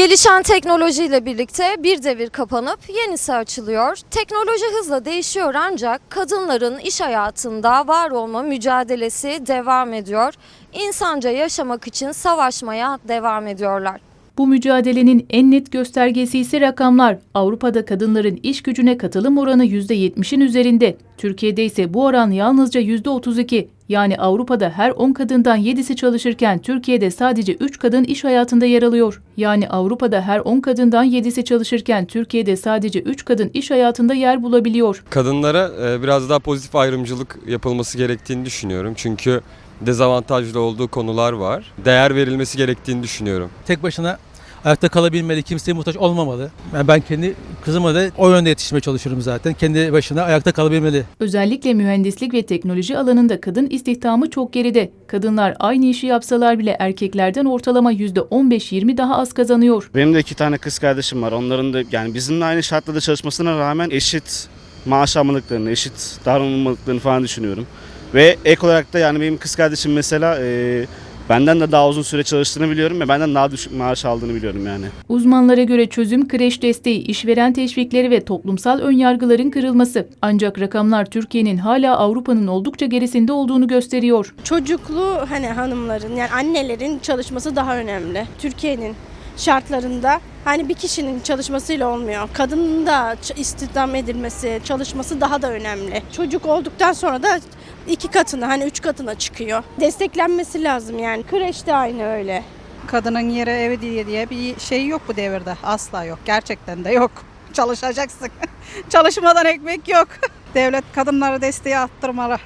Gelişen teknolojiyle birlikte bir devir kapanıp yenisi açılıyor. Teknoloji hızla değişiyor ancak kadınların iş hayatında var olma mücadelesi devam ediyor. İnsanca yaşamak için savaşmaya devam ediyorlar. Bu mücadelenin en net göstergesi ise rakamlar. Avrupa'da kadınların iş gücüne katılım oranı %70'in üzerinde. Türkiye'de ise bu oran yalnızca %32. Yani Avrupa'da her 10 kadından 7'si çalışırken Türkiye'de sadece 3 kadın iş hayatında yer alıyor. Yani Avrupa'da her 10 kadından 7'si çalışırken Türkiye'de sadece 3 kadın iş hayatında yer bulabiliyor. Kadınlara e, biraz daha pozitif ayrımcılık yapılması gerektiğini düşünüyorum. Çünkü dezavantajlı olduğu konular var. Değer verilmesi gerektiğini düşünüyorum. tek başına ayakta kalabilmeli, kimseye muhtaç olmamalı. Yani ben kendi kızıma da o yönde yetişmeye çalışıyorum zaten. Kendi başına ayakta kalabilmeli. Özellikle mühendislik ve teknoloji alanında kadın istihdamı çok geride. Kadınlar aynı işi yapsalar bile erkeklerden ortalama %15-20 daha az kazanıyor. Benim de iki tane kız kardeşim var. Onların da yani bizimle aynı şartlarda çalışmasına rağmen eşit maaş almadıklarını, eşit davranılmadıklarını falan düşünüyorum. Ve ek olarak da yani benim kız kardeşim mesela e, benden de daha uzun süre çalıştığını biliyorum ve benden daha düşük maaş aldığını biliyorum yani. Uzmanlara göre çözüm kreş desteği, işveren teşvikleri ve toplumsal önyargıların kırılması. Ancak rakamlar Türkiye'nin hala Avrupa'nın oldukça gerisinde olduğunu gösteriyor. çocuklu hani hanımların yani annelerin çalışması daha önemli. Türkiye'nin şartlarında hani bir kişinin çalışmasıyla olmuyor. Kadının da istihdam edilmesi, çalışması daha da önemli. Çocuk olduktan sonra da iki katına hani üç katına çıkıyor. Desteklenmesi lazım yani. Kreş de aynı öyle. Kadının yeri evi diye diye bir şey yok bu devirde. Asla yok. Gerçekten de yok. Çalışacaksın. Çalışmadan ekmek yok. Devlet kadınlara desteği arttırmalı.